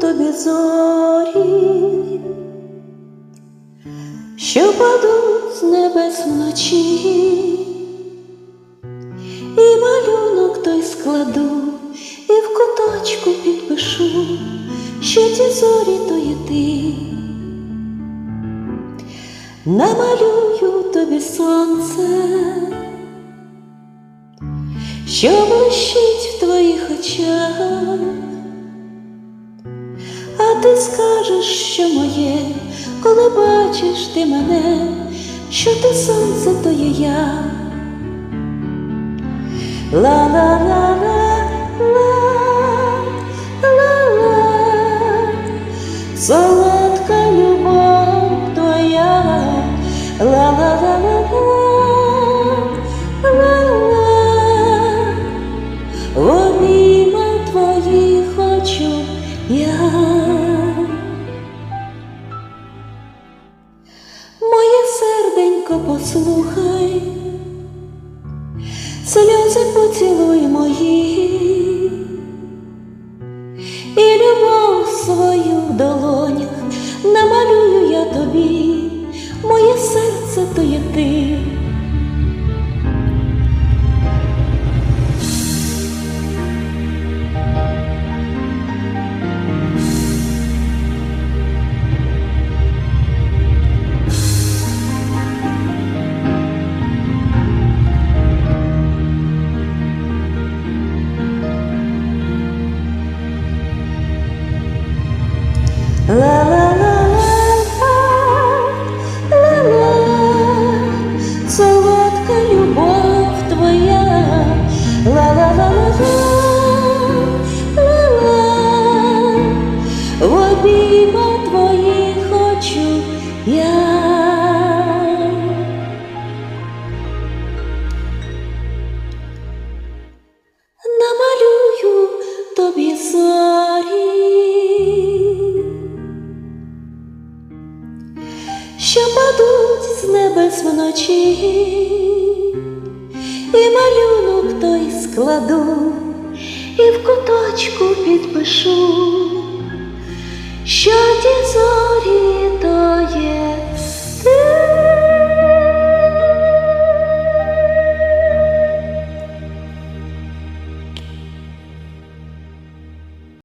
тобі зорі, що падуть з небес вночі, складу, і в куточку підпишу, що ті зорі то є ти. Намалюю тобі сонце, що блищить в твоїх очах, а ти скажеш, що моє, коли бачиш ти мене, що ти сонце, то є я. Ла-ла-ла-ла-ла-ла-ла, солодка любов твоя, ла-ла-ла-ла-ла-ла, в обійма твоїх хочу я. Моє серденько, послухай, свою Обійма твої хочу я. Небес вночі, і малюнок той складу, і в куточку підпишу, що ті